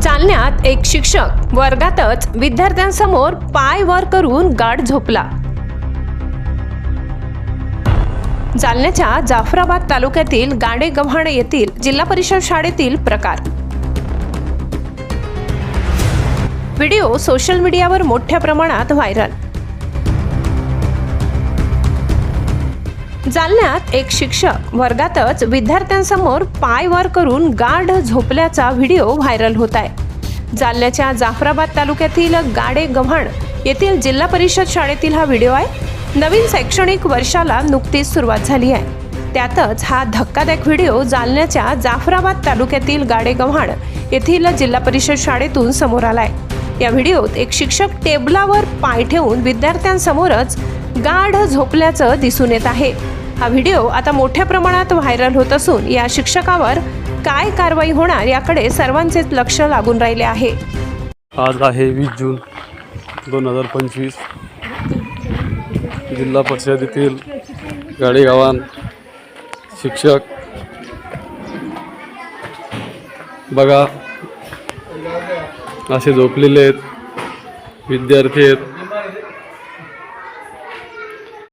जालन्यात एक शिक्षक वर्गातच विद्यार्थ्यांसमोर पाय वर करून गाढ झोपला. जालन्याच्या जाफराबाद तालुक्यातील गाडे गव्हाण येथील जिल्हा परिषद शाळेतील प्रकार. व्हिडिओ सोशल मीडियावर मोठ्या प्रमाणात व्हायरल. जालन्यात एक शिक्षक वर्गातच विद्यार्थ्यांसमोर पाय वर करून गाढ झोपल्याचा व्हिडिओ व्हायरल होत आहे. जालन्याच्या जाफराबाद तालुक्यातील गाडे गव्हाण येथील जिल्हा परिषद शाळेतील हा व्हिडिओ आहे. नवीन शैक्षणिक वर्षाला नुकतीच सुरुवात झाली आहे. त्यातच हा धक्कादायक व्हिडिओ जालन्याच्या जाफराबाद तालुक्यातील गाडे गव्हाण येथील जिल्हा परिषद शाळेतून समोर आलाय. या व्हिडिओत एक शिक्षक टेबलावर पाय ठेवून विद्यार्थ्यांसमोरच गाढ झोपल्याचं दिसून येत आहे. हा व्हिडिओ आता मोठ्या प्रमाणात व्हायरल होत असून या शिक्षकावर काय कारवाई होणार याकडे सर्वांचेच लक्ष लागून राहिले आहे. आज आहे वीस जून दोन हजार पंचवीस. जिल्हा परिषद येथील गाडेगावान शिक्षक. बघा असे झोपलेले आहेत. विद्यार्थी आहेत.